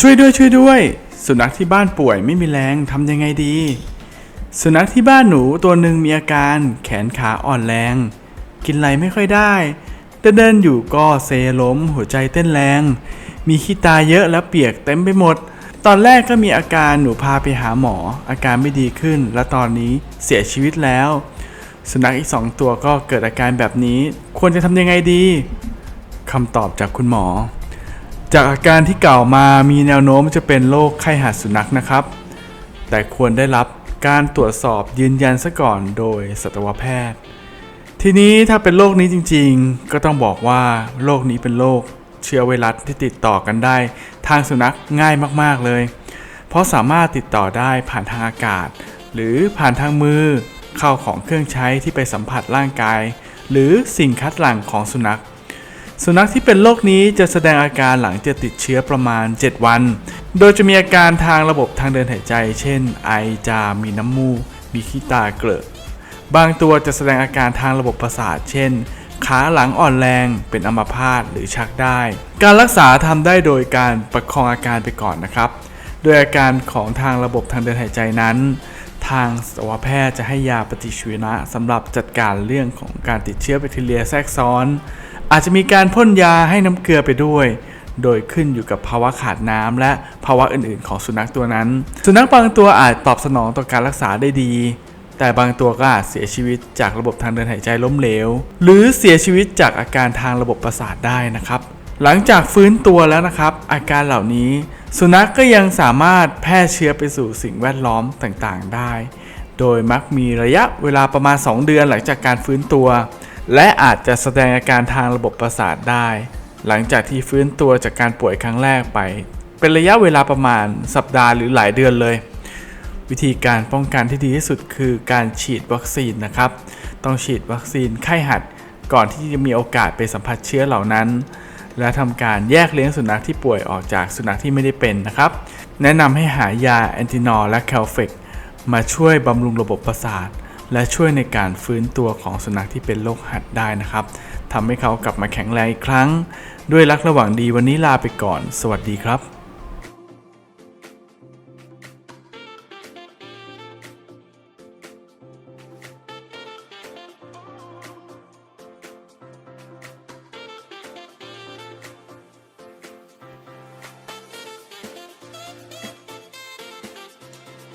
ช่วยด้วยช่วยด้วย สุนัขที่บ้านป่วยไม่มีแรงทำยังไงดี สุนัขที่บ้านหนูตัวหนึ่งมีอาการแขนขาอ่อนแรง กินอะไรไม่ค่อยได้เดินเดินอยู่ก็เซล้มหัวใจเต้นแรง มีขี้ตาเยอะและเปียกเต็มไปหมด ตอนแรกก็มีอาการหนูพาไปหาหมอ อาการไม่ดีขึ้น และตอนนี้เสียชีวิตแล้ว สุนัขอีกสองตัวก็เกิดอาการแบบนี้ ควรจะทำยังไงดีคำตอบจากคุณหมอ จากอาการที่กล่าวมามีแนวโน้มจะเป็นโรคไข้หัดสุนัขนะครับ แต่ควรได้รับการตรวจสอบยืนยันซะก่อนโดยสัตวแพทย์ ทีนี้ถ้าเป็นโรคนี้จริงๆ ก็ต้องบอกว่าโรคนี้เป็นโรคเชื้อไวรัสที่ติดต่อกันได้ ทางสุนัขง่ายมากๆเลย เพราะสามารถติดต่อได้ผ่านทางอากาศ หรือผ่านทางมือเข้าของเครื่องใช้ที่ไปสัมผัสร่างกาย หรือสิ่งคัดหลั่งของสุนัข สุนัขที่เป็นโรคนี้จะแสดงอาการหลังจากติดเชื้อประมาณ 7 วัน โดยจะมีอาการทางระบบทางเดินหายใจ เช่น ไอจาม มีน้ำมูก มีขี้ตาเกลอะบางตัวจะแสดงอาการทางระบบประสาท เช่น ขาหลังอ่อนแรง เป็นอัมพาตหรือชักได้ การรักษาทำได้โดยการประคองอาการไปก่อนนะครับ โดยอาการของทางระบบทางเดินหายใจนั้น ทางสัตวแพทย์จะให้ยาปฏิชีวนะสำหรับจัดการเรื่องของการติดเชื้อแบคทีเรียแทรกซ้อน อาจจะมีการพ่นยาให้น้ำเกลือไปด้วย โดยขึ้นอยู่กับภาวะขาดน้ำและภาวะอื่นๆ ของสุนัขตัวนั้น สุนัขบางตัวอาจตอบสนองต่อการรักษาได้ดี แต่บางตัวก็อาจเสียชีวิตจากระบบทางเดินหายใจล้มเหลว หรือเสียชีวิตจากอาการทางระบบประสาทได้นะครับ หลังจากฟื้นตัวแล้วนะครับ อาการเหล่านี้ สุนัขก็ยังสามารถแพร่เชื้อไปสู่สิ่งแวดล้อมต่างๆ ได้ โดยมักมีระยะเวลาประมาณ 2 เดือนหลังจากการฟื้นตัว และอาจจะแสดงอาการทางระบบประสาทได้ หลังจากที่ฟื้นตัวจากการป่วยครั้งแรกไป เป็นระยะเวลาประมาณสัปดาห์หรือหลายเดือนเลย วิธีการป้องกันที่ดีที่สุดคือการฉีดวัคซีนนะครับ ต้องฉีดวัคซีนไข้หัดก่อนที่จะมีโอกาสไปสัมผัสเชื้อเหล่านั้น และทำการแยกเลี้ยงสุนัขที่ป่วยออกจากสุนัขที่ไม่ได้เป็นนะครับ แนะนำให้หายาแอนตินอลและแคลเฟกมาช่วยบำรุงระบบประสาท และช่วยในการฟื้นตัวของสุนัขที่เป็นโรคหัดได้นะครับทำให้เขากลับมาแข็งแรงอีกครั้ง ด้วยรักระหว่างดีวันนี้ลาไปก่อน สวัสดีครับ